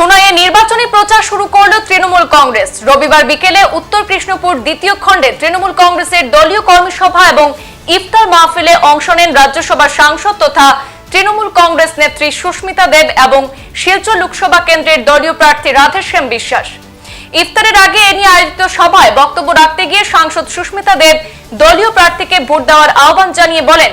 সোনাইয়ে নির্বাচনী প্রচার শুরু করল তৃণমূল কংগ্রেস। রবিবার বিকেলে উত্তর কৃষ্ণপুর দ্বিতীয় খণ্ডে তৃণমূল কংগ্রেসের দলীয় কর্মসভা এবং ইফতার মাহফিলে অংশ নেন রাজ্যসভার সাংসদ তথা তৃণমূল কংগ্রেস নেত্রী সুস্মিতা দেব এবং শিলচর লোকসভা কেন্দ্রের দলীয় প্রার্থী রাধেশ্যাম বিশ্বাস। ইফতারের আগে এ নিয়ে আয়োজিত সভায় বক্তব্য রাখতে গিয়ে সাংসদ সুস্মিতা দেব দলীয় প্রার্থীকে ভোট দেওয়ার আহ্বান জানিয়ে বলেন,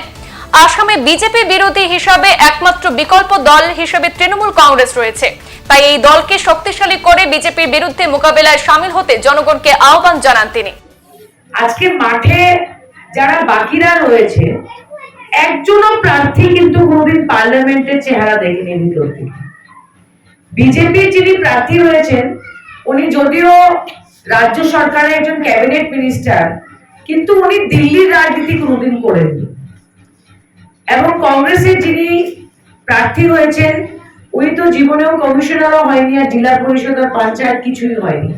আসামে বিজেপি বিরোধী হিসাবে একমাত্র বিকল্প দল হিসেবে তৃণমূল কংগ্রেস রয়েছে। তাই এই দলকে শক্তিশালী করে বিজেপির বিরুদ্ধে মোকাবেলায় সামিল হতে জনগণকে আহ্বান জানান তিনি। আজকে মাঠে যারা বাকিরা রয়েছে, একজনও প্রার্থী কিন্তু কোনোদিন পার্লামেন্টের চেহারা দেখেনি ভিতর থেকে বিজেপি যিনি প্রার্থী রয়েছেন, উনি যদিও রাজ্য সরকারের একজন ক্যাবিনেট মিনিস্টার, কিন্তু উনি দিল্লির রাজনীতি কোনোদিন করেননি। এবং কংগ্রেসের যিনি প্রার্থী হয়েছেন উনি তো জীবনেও কমিশনারও হয়নি আর জেলা পরিষদ আর পঞ্চায়েত কিছুই হয়নি।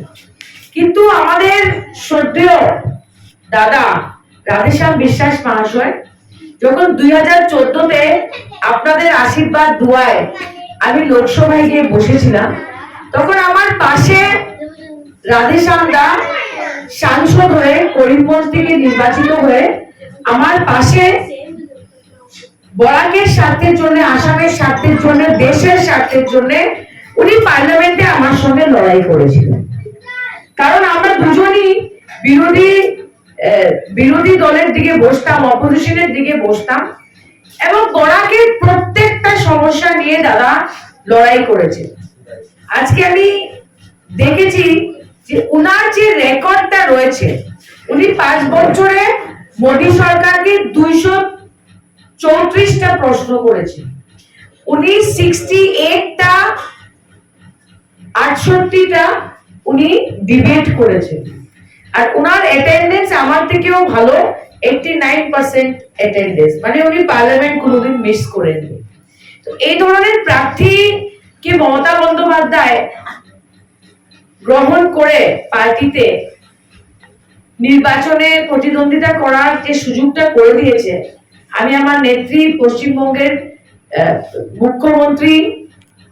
কিন্তু আমাদের শ্রদ্ধেয় দাদা রাধেশ্যাম বিশ্বাস মহাশয় যখন দুই হাজার চোদ্দতে আপনাদের আশীর্বাদ দুয়ায় আমি লোকসভায় গিয়ে বসেছিলাম, তখন আমার পাশে রাধেশ্যাম দা সাংসদ হয়ে করিমগঞ্জ থেকে নির্বাচিত হয়ে আমার পাশে বরাকের স্বার্থের জন্য, আসামের স্বার্থের জন্য, দেশের স্বার্থের জন্য উনি পার্লামেন্টে আমার সঙ্গে লড়াই করেছিলেন। কারণ আমরা দুজনই বিরোধী বিরোধী দলের দিকে বসতাম, অপোজিশনের দিকে বসতাম এবং বরাকের প্রত্যেকটা সমস্যা নিয়ে দাদা লড়াই করেছে। আজকে আমি দেখেছি যে উনার যে রেকর্ডটা রয়েছে, উনি পাঁচ বছরে মোদী সরকারকে দুইশো চৌত্রিশটা প্রশ্ন করেছে। উনি সিক্সটি এইটটা আটষট্টিটা উনি ডিবেট করেছেন আর ওনার অ্যাটেন্ডেন্স আমার থেকেও ভালো এইটটি নাইন পার্সেন্ট অ্যাটেন্ডেন্স মানে উনি পার্লামেন্ট কোনোদিন মিস করেননি। তো এই ধরনের প্রার্থী কে মমতা বন্দ্যোপাধ্যায় গ্রহণ করে পার্টিতে নির্বাচনে প্রতিদ্বন্দ্বিতা করার যে সুযোগটা করে দিয়েছে আমি আমার নেত্রী পশ্চিমবঙ্গের মুখ্যমন্ত্রী,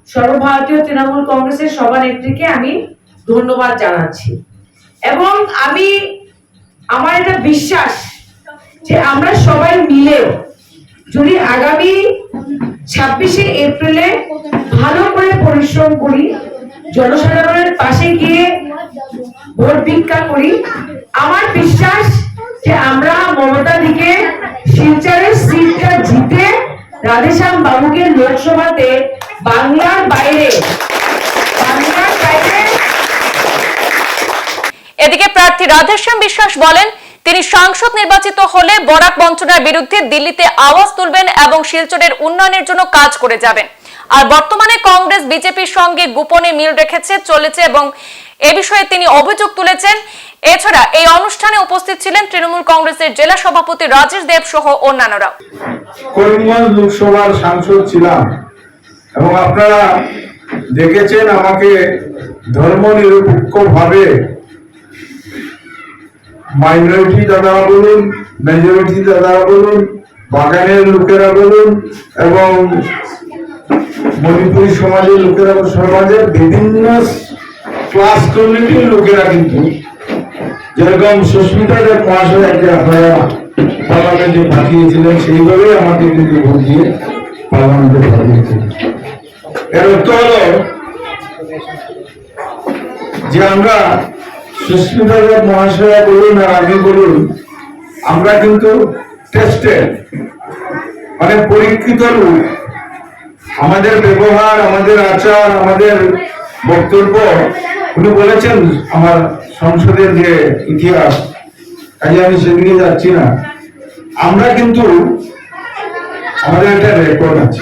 সর্বভারতীয় তৃণমূল কংগ্রেসের সভানেত্রীকে আমি ধন্যবাদ জানাচ্ছি। এবং আমি, আমার এটা বিশ্বাস যে আমরা সবাই মিলেও যদি আগামী ছাব্বিশে এপ্রিলে ভালো করে পরিশ্রম করি, জনসাধারণের পাশে গিয়ে ভোট ভিক্ষা করি, আমার বিশ্বাস যে আমরা মমতা দিকে রাধেশ্যাম বাবুকে লোকসভাতে বাংলার বাইরে এদিকে প্রার্থী রাধেশ্যাম বিশ্বাস বলেন, তিনি সাংসদ নির্বাচিত হলে বরাক বঞ্চনার বিরুদ্ধে দিল্লিতে আওয়াজ তুলবেন এবং শিলচরের উন্নয়নের জন্য কাজ করে যাবেন। আর বর্তমানে কংগ্রেস, বিজেপির সঙ্গে গোপনে মিল রেখেছে, চলেছে এবং এ বিষয়ে তিনি অভিযোগ তুলেছেন। এছাড়া এই অনুষ্ঠানে উপস্থিত ছিলেন তৃণমূল কংগ্রেসের জেলা সভাপতি রাজেশ দেব সহ অন্যান্যরা করিমগঞ্জ লোকসভার সাংসদ ছিলাম এবং আপনারা দেখেছেন আমাকে ধর্ম নিরপেক্ষ ভাবে মাইনরিটি দাদা বলুন মেজরিটি দাদা বলুন, বাগানের লোকেরা বলুন এবং মণিপুরী সমাজের লোকেরা সমাজের বিভিন্ন ক্লাস কমিউনিটির লোকেরা কিন্তু যেরকম সুস্মিতা দেব মহাশয়কে আপনারা পার্লামেন্টে পাঠিয়েছিলেন, সেইভাবেই আমাকে কিন্তু ভোট দিয়ে পার্লামেন্টে পাঠিয়েছিলেন এর অর্থ হলো যে আমরা সুস্মিতা দেব মহাশয়া বলুন আর আমি বলুন, আমরা কিন্তু মানে পরীক্ষিত লোক। আমাদের ব্যবহার, আমাদের আচার, আমাদের বক্তব্য উনি বলেছেন, আমার সংসদের যে ইতিহাস, কাজে আমি সেদিকে যাচ্ছি না। আমরা কিন্তু আমাদের একটা রেকর্ড আছে।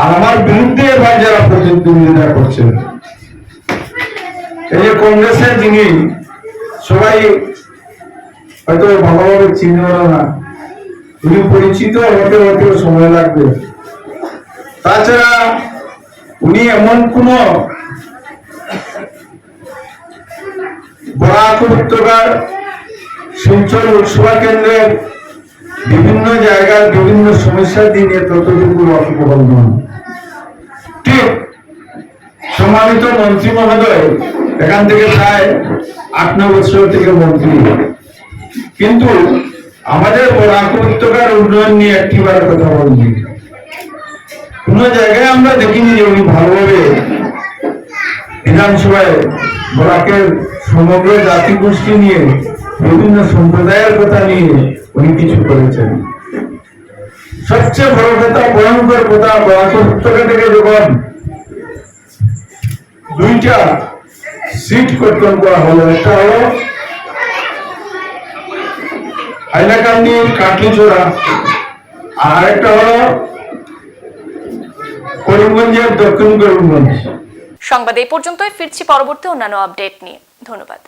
আর আমার বিরুদ্ধে এবার যারা প্রতিদ্বন্দ্বিতা করছেন এই যে কংগ্রেসের যিনি, সবাই হয়তো ভালোভাবে চিনল না। উনি পরিচিত হতে হতে সময় লাগবে। তাছাড়া উনি এমন কোন বরাক উপত্যকার শিলচর লোকসভা কেন্দ্রের বিভিন্ন জায়গার বিভিন্ন সমস্যা দিয়ে ততটুকু অসুবিধা নন ঠিক সম্মানিত মন্ত্রী মহোদয়, এখান থেকে প্রায় আট ন বছর থেকে মন্ত্রী। কিন্তু আমাদের বরাক উপত্যকার উন্নয়ন নিয়ে একটিবার কথা বলছি কোন জায়গায় আমরা দেখিনি যে উনি ভালোভাবে বিধানসভায় বরাকের সমগ্র জাতি গোষ্ঠী নিয়ে, বিভিন্ন সম্প্রদায়ের কথা নিয়ে উনি কিছু করেছেন সবচেয়ে বড় কথা ভয়ঙ্কর কথা বরাক থেকে যখন দুইটা সিট কর্তন করা হলো, একটা হলো হাইলাকান্দি কাটলিচোড়া আর একটা হলো করিমগঞ্জের দক্ষিণ করিমগঞ্জ। সংবাদ এই পর্যন্তই, ফিরছি পরবর্তী অন্যান্য আপডেট নিয়ে। ধন্যবাদ।